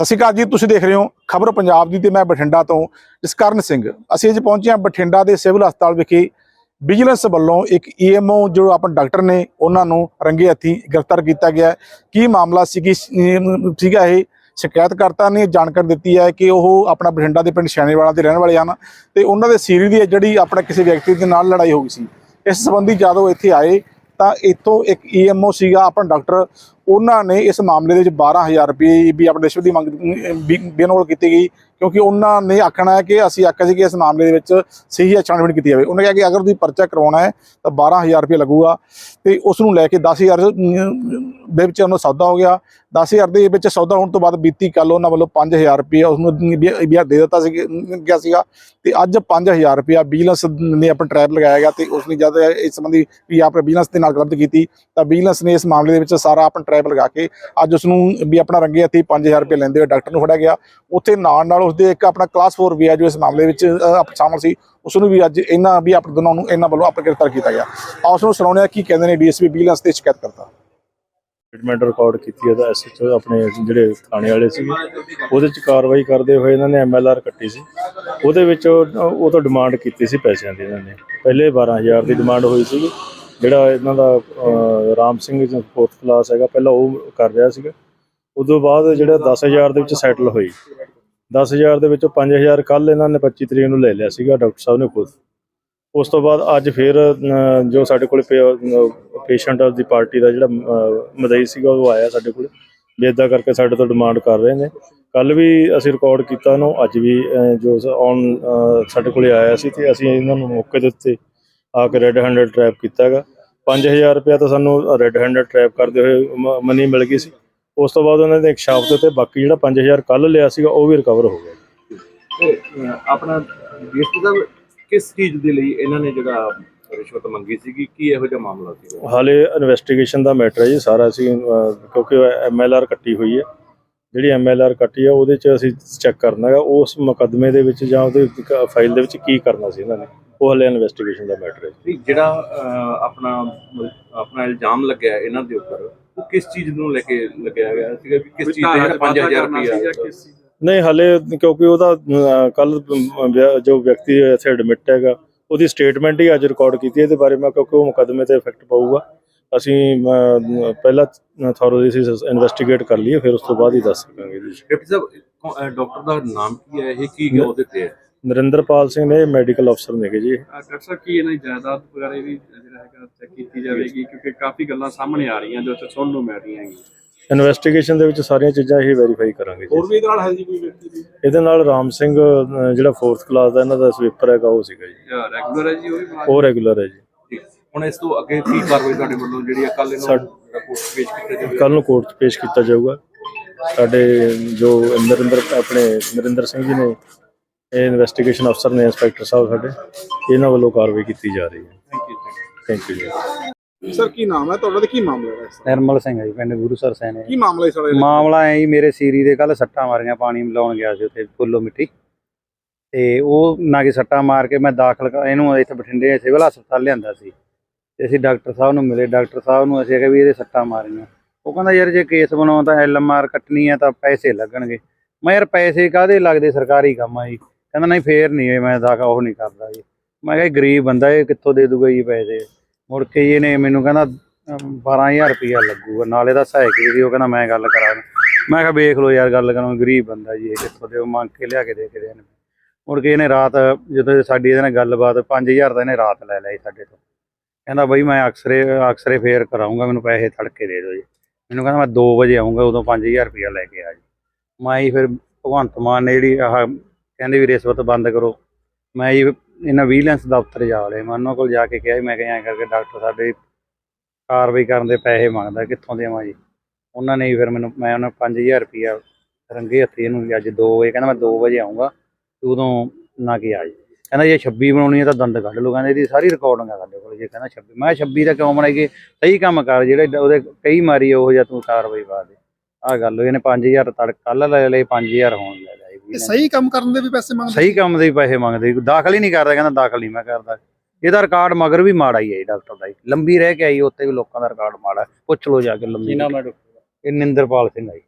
ਸਤਿ ਸ਼੍ਰੀ ਅਕਾਲ ਜੀ, ਤੁਸੀਂ ਦੇਖ ਰਹੇ ਹੋ ਖਬਰ ਪੰਜਾਬ ਦੀ ਤੇ ਮੈਂ ਬਠਿੰਡਾ ਤੋਂ ਜਸਕਰਨ ਸਿੰਘ। ਅਸੀਂ ਅੱਜ ਪਹੁੰਚੇ ਹਾਂ ਬਠਿੰਡਾ ਦੇ ਸਿਵਲ ਹਸਪਤਾਲ ਵਿਖੇ। ਵਿਜੀਲੈਂਸ ਵੱਲੋਂ ਇੱਕ ਈਐਮਓ ਜੋ ਆਪਣੇ ਡਾਕਟਰ ਨੇ, ਉਹਨਾਂ ਨੂੰ ਰੰਗੇ ਹੱਥੀ ਗ੍ਰਿਫਤਾਰ ਕੀਤਾ ਗਿਆ ਕੀ ਮਾਮਲਾ ਸੀ, ਕਿ ਸੀਗਾ ਇਹ? ਸ਼ਿਕਾਇਤਕਰਤਾ ਨੇ ਜਾਣਕਾਰੀ ਦਿੱਤੀ ਹੈ ਕਿ ਉਹ ਆਪਣਾ ਬਠਿੰਡਾ ਦੇ ਪਿੰਡ ਸ਼ੈਣੇਵਾਲਾ ਦੇ ਰਹਿਣ ਵਾਲੇ ਹਨ ਤੇ ਉਹਨਾਂ ਦੇ ਸੀਰੀ ਦੀ ਜਿਹੜੀ ਆਪਣਾ ਕਿਸੇ ਵਿਅਕਤੀ ਦੇ ਨਾਲ ਲੜਾਈ ਹੋ ਗਈ ਸੀ। ਇਸ ਸੰਬੰਧੀ ਜਦੋਂ ਇੱਥੇ ਆਏ ਤਾਂ ਇੱਥੋਂ ਇੱਕ ਈਐਮਓ ਸੀਗਾ, ਆਪਣਾ ਡਾਕਟਰ ਉਹਨਾਂ ਨੇ ਇਸ ਮਾਮਲੇ ਦੇ ਵਿੱਚ 12000 ਰੁਪਏ ਵੀ ਆਪਣੇ ਰਿਸ਼ਵਤ ਦੀ ਮੰਗ ਬੇਨੋਲ ਕੀਤੀ ਗਈ, ਕਿਉਂਕਿ ਉਹਨਾਂ ਨੇ ਆਖਣਾ ਹੈ ਕਿ ਅਸੀਂ ਆਖਿਆ ਸੀ ਕਿ ਇਸ ਮਾਮਲੇ ਦੇ ਵਿੱਚ ਸਹੀ ਛਾਣਬੀਣ ਕੀਤੀ ਜਾਵੇ। ਉਹਨੇ ਕਿਹਾ ਕਿ ਅਗਰ ਤੁਸੀਂ ਪਰਚਾ ਕਰਵਾਉਣਾ ਹੈ, ਤਾਂ 12000 ਰੁਪਏ ਲੱਗੂਗਾ। ਤੇ ਉਸ ਨੂੰ ਲੈ ਕੇ 10000 ਦੇ ਵਿੱਚ ਉਹਨਾਂ ਸੌਦਾ ਹੋ ਗਿਆ। 10000 ਦੇ ਵਿੱਚ ਸੌਦਾ ਹੋਣ ਤੋਂ ਬਾਅਦ ਬੀਤੀ ਕੱਲ ਉਹਨਾਂ ਵੱਲੋਂ 5000 ਰੁਪਏ ਉਸ ਨੂੰ ਬਿਆ ਦੇ ਦਿੱਤਾ ਸੀ, ਗਿਆ ਸੀਗਾ। ਤੇ ਅੱਜ 5000 ਰੁਪਏ ਵਿਜੀਲੈਂਸ ਨੇ ਆਪਣਾ ਟਰੈਪ ਲਗਾਇਆ ਗਿਆ ਤੇ ਉਸ ਨੇ ਜਦ ਇਸ ਸੰਬੰਧੀ ਵੀ ਆਪਣੇ ਵਿਜੀਲੈਂਸ ਦੇ ਨਾਲ ਗੱਲਬਾਤ ਕੀਤੀ, ਤਾਂ ਵਿਜੀਲੈਂਸ ਨੇ ਇਸ ਮਾਮਲੇ ਦੇ ਵਿੱਚ ਸਾਰਾ ਆਪਣਾ ਟਰੈਪ ਲਗਾ ਕੇ ਅੱਜ ਉਸ ਨੂੰ ਵੀ ਆਪਣਾ ਰੰਗੇ ਹੱਥੀ 5000 ਰੁਪਏ ਲੈਂਦੇ ਹੋਏ ਡਾਕਟਰ ਨੂੰ ਫੜਿਆ ਗਿਆ। ਉੱਥੇ ਨਾਲ ਨਾਲ ਉਸਦੇ ਇੱਕ ਆਪਣਾ ਕਲਾਸ 4 ਵੀ ਹੈ ਜੋ ਇਸ ਮਾਮਲੇ ਵਿੱਚ ਸ਼ਾਮਲ ਸੀ। ਉਸ ਨੂੰ ਵੀ ਅੱਜ ਇਹਨਾਂ ਵੀ ਆਪਣੇ ਦੋਨਾਂ ਨੂੰ ਇਹਨਾਂ ਵੱਲੋਂ ਆਪਾਂ ਗ੍ਰਿਫਤਾਰ ਕੀਤਾ ਗਿਆ। ਆਓ ਉਸ ਨੂੰ ਸੁਣਾਉਂਦੇ ਕੀ ਕਹਿੰਦੇ ਨੇ ਡੀਐਸਪੀ ਵਿਜੀਲੈਂਸ ਤੇ ਸ਼ਿਕਾਇਤ ਕਰਤਾ। ਸਟੇਟਮੈਂਟ ਰਿਕਾਰਡ ਕੀਤੀ ਉਹਦਾ ਐਸਐਚਓ ਆਪਣੇ ਜਿਹੜੇ ਥਾਣੇ ਵਾਲੇ ਸੀਗੇ ਉਹਦੇ ਚ ਕਾਰਵਾਈ ਕਰਦੇ ਹੋਏ ਇਹਨਾਂ ਨੇ ਐਮਐਲਆਰ ਕੱਟੀ ਸੀ। ਉਹਦੇ ਵਿੱਚ ਉਹ ਤੋਂ ਡਿਮਾਂਡ ਕੀਤੀ ਸੀ ਪੈਸਿਆਂ ਦੀ ਇਹਨਾਂ ਨੇ। ਪਹਿਲੇ 12000 ਦੀ ਡਿਮਾਂਡ ਹੋਈ ਸੀ। ਜਿਹੜਾ ਇਹਨਾਂ ਦਾ ਅਹ, ਰਾਮ ਸਿੰਘ ਜੋ ਫੋਰਥ ਕਲਾਸ ਹੈਗਾ ਪਹਿਲਾਂ ਉਹ ਕਰ ਰਿਹਾ ਸੀਗਾ। ਉਦੋਂ ਬਾਅਦ ਜਿਹੜਾ 10000 ਦੇ ਵਿੱਚ ਸੈਟਲ ਹੋਈ। 10000 ਦੇ ਵਿੱਚੋਂ 5000 ਕੱਲ ਇਹਨਾਂ ਨੇ 25 ਤਰੀਕ ਨੂੰ ਲੈ ਲਿਆ ਸੀਗਾ ਡਾਕਟਰ ਸਾਹਿਬ ਨੇ ਖੁਦ। ਉਸ ਤੋਂ ਬਾਅਦ ਅੱਜ ਫਿਰ ਅਹ, ਜੋ ਸਾਡੇ ਕੋਲ ਪੇਸ਼ੈਂਟ ਦੀ ਪਾਰਟੀ ਦਾ ਜਿਹੜਾ ਅਹ, ਮਦਈ ਸੀਗਾ ਉਹ ਆਇਆ ਸਾਡੇ ਕੋਲ। ਵੀ ਏਦਾਂ ਕਰਕੇ ਸਾਡੇ ਤੋਂ ਡਿਮਾਂਡ ਕਰ ਰਹੇ ਨੇ। ਕੱਲ ਵੀ ਅਸੀਂ ਰਿਕਾਰਡ ਕੀਤਾ ਉਹਨੂੰ ਅੱਜ ਵੀ ਅਹ, ਜੋ ਔਨ ਸਾਡੇ ਕੋਲੇ ਆਇਆ ਸੀ ਤੇ ਅਸੀਂ ਇਹਨਾਂ ਨੂੰ ਮੌਕੇ ਦੇ ਉੱਤੇ ਆ ਕੇ ਰੈੱਡ ਹੈਂਡਡ ਟਰੈਪ ਕੀਤਾ ਹੈਗਾ 5000 ਰੁਪਇਆ ਤਾਂ ਸਾਨੂੰ ਰੈੱਡ ਹੈਂਡਡ ਟਰੈਪ ਕਰਦੇ ਹੋਏ ਮਨੀ ਮਿਲ ਗਈ ਸੀ। ਉਸ ਤੋਂ ਬਾਅਦ ਉਹਨਾਂ ਨੇ ਇੱਕ ਸ਼ਾਪ ਦੇ ਉੱਤੇ ਬਾਕੀ ਜਿਹੜਾ 5000 ਕੱਲ ਲਿਆ ਸੀਗਾ ਉਹ ਵੀ ਰਿਕਵਰ ਹੋ ਗਿਆ। ਆਪਣਾ ਡੀਐਸਪੀ ਦਾ ਕਿਸ ਚੀਜ਼ ਦੇ ਲਈ ਇਹਨਾਂ ਨੇ ਜਿਹੜਾ ਰਿਸ਼ਵਤ ਮੰਗੀ ਸੀਗੀ? ਕੀ ਇਹੋ ਜਿਹਾ ਮਾਮਲਾ ਸੀ ਹਾਲੇ ਇਨਵੈਸਟੀਗੇਸ਼ਨ ਦਾ ਮੈਟਰ ਹੈ ਜੀ ਸਾਰਾ। ਅਸੀਂ ਕਿਉਂਕਿ ਐਮਐਲਆਰ ਕੱਟੀ ਹੋਈ ਹੈ। ਜਿਹੜੀ ਐਮਐਲਆਰ ਕੱਟੀ ਹੈ ਉਹਦੇ ਚ ਅਸੀਂ ਚੈੱਕ ਕਰਨਾ ਹੈ ਉਸ ਮੁਕੱਦਮੇ ਦੇ ਵਿੱਚ ਜਾਂ ਉਹਦੇ ਫਾਈਲ ਦੇ ਵਿੱਚ ਕੀ ਕਰਨਾ ਸੀ ਇਹਨਾਂ ਨੇ। ਉਹ ਹਾਲੇ ਇਨਵੈਸਟੀਗੇਸ਼ਨ ਦਾ ਮੈਟਰ ਹੈ। ਨਹੀਂ, ਜਿਹੜਾ ਅਹ, ਆਪਣਾ ਆਪਣਾ ਇਲਜ਼ਾਮ ਲੱਗਿਆ ਇਹਨਾਂ ਦੇ ਉੱਪਰ ਉਹ ਕਿਸ ਚੀਜ਼ ਨੂੰ ਲੈ ਕੇ ਲੱਗਿਆ ਗਿਆ ਸੀਗਾ ਵੀ ਕਿਸ ਚੀਜ਼ ਤੇ ਜਿਹੜਾ 5000 ਰੁਪਇਆ ਨਹੀਂ ਹਾਲੇ ਕਿਉਂਕਿ ਉਹਦਾ ਕੱਲ ਜੋ ਵਿਅਕਤੀ ਇੱਥੇ ਐਡਮਿਟ ਹੈਗਾ ਉਹਦੀ ਸਟੇਟਮੈਂਟ ਹੀ ਅੱਜ ਰਿਕਾਰਡ ਕੀਤੀ ਹੈ ਇਹਦੇ ਬਾਰੇ ਮੈਂ ਕਿਉਂਕਿ ਉਹ ਮੁਕੱਦਮੇ ਤੇ ਇਫੈਕਟ ਪਊਗਾ। ਅਸੀਂ ਪਹਿਲਾਂ ਥੋਰੋਲੀ ਅਸੀਂ ਇਨਵੈਸਟੀਗੇਟ ਕਰ ਲਈਏ ਫਿਰ ਉਸ ਤੋਂ ਬਾਅਦ ਹੀ ਦੱਸ ਸਕਾਂਗੇ ਜੀ। ਸਾਹਿਬ ਡਾਕਟਰ ਦਾ ਨਾਮ ਕੀ ਹੈ? ਇਹ ਕੀ ਉਹਦੇ ਤੇ ਹੈ? ਨਰਿੰਦਰਪਾਲ ਸਿੰਘ ਨੇ ਮੈਡੀਕਲ ਅਫਸਰ ਨੇਗੇ ਜੀ। ਡਾਕਟਰ ਸਾਹਿਬ ਕੀ ਇਹਨਾਂ ਦੀ ਜਾਇਦਾਦ ਵਗੈਰਾ ਵੀ ਜਿਹੜਾ ਹੈਗਾ ਚੈੱਕ ਕੀਤੀ ਜਾਵੇਗੀ? ਕਿਉਂਕਿ ਕਾਫੀ ਗੱਲਾਂ ਸਾਹਮਣੇ ਆ ਰਹੀਆਂ ਜੋ ਸੁਣਨ ਨੂੰ ਮਿਲ ਰਹੀਆਂ ਹੈਗੀਆਂ। ਇਨਵੈਸਟੀਗੇਸ਼ਨ ਦੇ ਵਿੱਚ ਸਾਰੀਆਂ ਚੀਜ਼ਾਂ ਹੀ ਵੈਰੀਫਾਈ ਕਰਾਂਗੇ ਜੀ। ਹੋਰ ਵੀ ਇਹਦੇ ਨਾਲ ਹੈ ਜੀ ਕੋਈ ਵਿਅਕਤੀ ਵੀ ਇਹਦੇ ਨਾਲ ਰਾਮ ਸਿੰਘ ਜਿਹੜਾ 4th ਕਲਾਸ ਦਾ ਇਹਨਾਂ ਦਾ ਸਵੀਪਰ ਹੈਗਾ ਉਹ ਸੀਗਾ ਜੀ। ਰੈਗੂਲਰ ਹੈ ਜੀ ਉਹ ਵੀ ਮੁਲਾਜ਼ਮ? ਉਹ ਰੈਗੂਲਰ ਹੈ ਜੀ। ਠੀਕ। ਹੁਣ ਇਸ ਤੋਂ ਅੱਗੇ ਕੀ ਕਾਰਵਾਈ ਤੁਹਾਡੇ ਵੱਲੋਂ ਜਿਹੜੀ ਕੱਲ ਇਹਨੂੰ ਰਿਪੋਰਟ ਪੇਸ਼ ਕੀਤੀ ਜਾਵੇ ਕੱਲ ਨੂੰ ਕੋਰਟ 'ਚ ਪੇਸ਼ ਕੀਤਾ ਜਾਊਗਾ। ਸਾਡੇ ਜੋ ਨਰਿੰਦਰ ਆਪਣੇ ਨਰਿੰਦਰ ਸਿੰਘ ਜੀ ਨੇ ਇਹ ਇਨਵੈਸਟੀਗੇਸ਼ਨ ਅਫਸਰ ਨੇ ਇੰਸਪੈਕਟਰ ਸਾਹਿਬ ਸਾਡੇ ਇਹਨਾਂ ਵੱਲੋਂ ਕਾਰਵਾਈ ਕੀਤੀ ਜਾ ਰਹੀ ਹੈ। Thank you thank you ji. Sir ਕੀ ਨਾਮ ਹੈ ਤੁਹਾਡਾ ਤੇ ਕੀ ਮਾਮਲਾ ਹੈ ਇਸ ਨਿਰਮਲ ਸਿੰਘ ਹੈ ਜੀ ਪਿੰਡ ਗੁਰੂਸਰ ਸੈਨ। ਕੀ ਮਾਮਲਾ ਹੈ ਸਾਡਾ ਮਾਮਲਾ ਐ ਜੀ ਮੇਰੇ ਸੀਰੀ ਦੇ ਕੱਲ ਸੱਟਾਂ ਮਾਰੀਆਂ ਪਾਣੀ ਲਾਉਣ ਗਿਆ ਸੀ ਉੱਥੇ ਫੁੱਲੋ ਮਿੱਟੀ। ਤੇ ਉਹ ਨਾ ਕਿ ਸੱਟਾਂ ਮਾਰ ਕੇ ਮੈਂ ਦਾਖਲ ਕਰ- ਇਹਨੂੰ ਇੱਥੇ ਬਠਿੰਡੇ ਸਿਵਲ ਹਸਪਤਾਲ ਲਿਆਂਦਾ ਸੀ। ਤੇ ਅਸੀਂ ਡਾਕਟਰ ਸਾਹਿਬ ਨੂੰ ਮਿਲੇ ਡਾਕਟਰ ਸਾਹਿਬ ਨੂੰ ਅਸੀਂ ਕਿਹਾ ਵੀ ਇਹਦੇ ਸੱਟਾਂ ਮਾਰੀਆਂ। ਉਹ ਕਹਿੰਦਾ ਯਾਰ ਜੇ ਕੇਸ ਬਣਾਉਂ ਤਾਂ ਐਲਐਮਆਰ ਕੱਟਣੀ ਆ ਤਾਂ ਪੈਸੇ ਲੱਗਣਗੇ। ਮੈਂ ਯਾਰ ਪੈਸੇ ਕਾਹਦੇ ਲੱਗਦੇ? ਸਰਕਾਰੀ ਕੰਮ ਆ ਜੀ। ਕਹਿੰਦਾ, ਨਹੀਂ, ਫੇਰ ਨਹੀਂ, ਇਹ ਮੈਂ ਦਾਖਾ ਉਹ ਨਹੀਂ ਕਰਦਾ ਜੀ। ਮੈਂ ਕਿਹਾ, ਇਹ ਗਰੀਬ ਬੰਦਾ, ਇਹ ਕਿੱਥੋਂ ਦੇ ਦੂਗਾ ਜੀ ਪੈਸੇ? ਮੁੜ ਕੇ ਜੀ ਇਹਨੇ ਮੈਨੂੰ ਕਹਿੰਦਾ, ਅਮ 12000 ਰੁਪਇਆ ਲੱਗੂਗਾ, ਨਾਲੇ ਦਾ ਸਹਾਇਕ ਸੀ ਉਹ ਕਹਿੰਦਾ, ਮੈਂ ਗੱਲ ਕਰਾ। ਮੈਂ ਕਿਹਾ, ਵੇਖ ਲਓ ਯਾਰ, ਗੱਲ ਕਰਾਂ, ਗਰੀਬ ਬੰਦਾ ਜੀ, ਇਹ ਕਿੱਥੋਂ ਦੇ ਮੰਗ ਕੇ ਲਿਆ ਕੇ ਦੇ ਕੇ ਦੇਣ ਮੁੜ ਕੇ ਇਹਨੇ ਰਾਤ, ਜਦੋਂ ਸਾਡੀ ਇਹਦੇ ਨਾਲ ਗੱਲਬਾਤ 5000 ਦਾ ਇਹਨੇ ਰਾਤ ਲੈ ਲਿਆ ਜੀ ਸਾਡੇ ਤੋਂ। ਕਹਿੰਦਾ, ਬਈ, ਮੈਂ ਅਕਸਰੇ ਅਕਸਰੇ ਫੇਰ ਕਰਾਉਂਗਾ ਮੈਨੂੰ ਪੈਸੇ ਤੜਕੇ ਦੇ ਦਿਓ ਜੀ। ਮੈਨੂੰ ਕਹਿੰਦਾ, ਮੈਂ 2 ਵਜੇ ਆਉਂਗਾ ਉਦੋਂ 5000 ਰੁਪਇਆ ਲੈ ਕੇ ਆ ਜੀ। ਮੈਂ ਜੀ ਫਿਰ ਭਗਵੰਤ ਮਾਨ ਨੇ ਜਿਹੜੀ ਆਹ ਕਹਿੰਦੇ ਵੀ ਰਿਸ਼ਵਤ ਬੰਦ ਕਰੋ। ਮੈਂ ਜੀ ਇਹਨਾਂ ਵਿਜੀਲੈਂਸ ਦਫ਼ਤਰ ਜਾ ਵੜੇ ਮੈਂ ਉਹਨਾਂ ਕੋਲ ਜਾ ਕੇ ਕਿਹਾ ਜੀ, ਮੈਂ ਕਿਹਾ ਐਂ ਕਰਕੇ ਡਾਕਟਰ ਸਾਡੇ ਕਾਰਵਾਈ ਕਰਨ ਦੇ ਪੈਸੇ ਮੰਗਦਾ, ਕਿੱਥੋਂ ਦੇਵਾਂ ਜੀ? ਉਹਨਾਂ ਨੇ ਫਿਰ ਮੈਨੂੰ, ਮੈਂ ਉਹਨਾਂ 5000 ਰੁਪਇਆ ਰੰਗੇ ਹੱਥੀ ਇਹਨੂੰ ਵੀ ਅੱਜ 2 ਵਜੇ, ਕਹਿੰਦਾ ਮੈਂ 2 ਵਜੇ ਆਉਂਗਾ ਤੇ ਉਦੋਂ ਨਾ ਕੀ ਆ ਜੀ ਕਹਿੰਦਾ ਜੇ 26 ਬਣਾਉਣੀ ਹੈ ਤਾਂ ਦੰਦ ਕੱਢ ਲਓ। ਕਹਿੰਦੇ ਇਹਦੀ ਸਾਰੀ ਰਿਕਾਰਡਿੰਗ ਆ ਸਾਡੇ ਕੋਲ। ਜੇ ਕਹਿੰਦਾ 26 ਮੈਂ ਕਿਹਾ 26 ਦਾ ਕਿਉਂ ਬਣਾਈਏ? ਸਹੀ ਕੰਮ ਕਰ, ਜਿਹੜੇ ਉਹਦੇ ਕਈ ਮਾਰੀ ਉਹ ਜਾਂ ਤੂੰ ਕਾਰਵਾਈ ਪਾ ਦੇ। ਆਹ ਗੱਲ ਹੋਈ, ਇਹਨੇ 5000 ਤੜ ਕੱਲ ਲੈ ਲਏ 5000 ਹੋਣ ਲੈ ਲਿਆ ਇਹ ਸਹੀ ਕੰਮ ਕਰਨ ਦੇ ਵੀ ਪੈਸੇ ਮੰਗਦੇ ਸਹੀ ਕੰਮ ਦੇ ਵੀ ਪੈਸੇ ਮੰਗਦੇ। ਦਾਖਲ ਹੀ ਨਹੀਂ ਕਰਦਾ ਕਹਿੰਦਾ ਦਾਖਲ ਨਹੀਂ ਮੈਂ ਕਰਦਾ। ਇਹਦਾ ਰਿਕਾਰਡ ਮਗਰ ਵੀ ਮਾੜਾ ਹੀ ਹੈ ਜੀ ਡਾਕਟਰ ਦਾ ਜੀ। ਲੰਬੀ ਰਹਿ ਕੇ ਆਈ ਉੱਥੇ ਵੀ ਲੋਕਾਂ ਦਾ ਰਿਕਾਰਡ ਮਾੜਾ। ਹੈ। ਪੁੱਛ ਲਓ ਜਾ ਕੇ ਲੰਬੀ ਇਹ ਨਿੰਦਰਪਾਲ ਸਿੰਘ ਆ ਜੀ।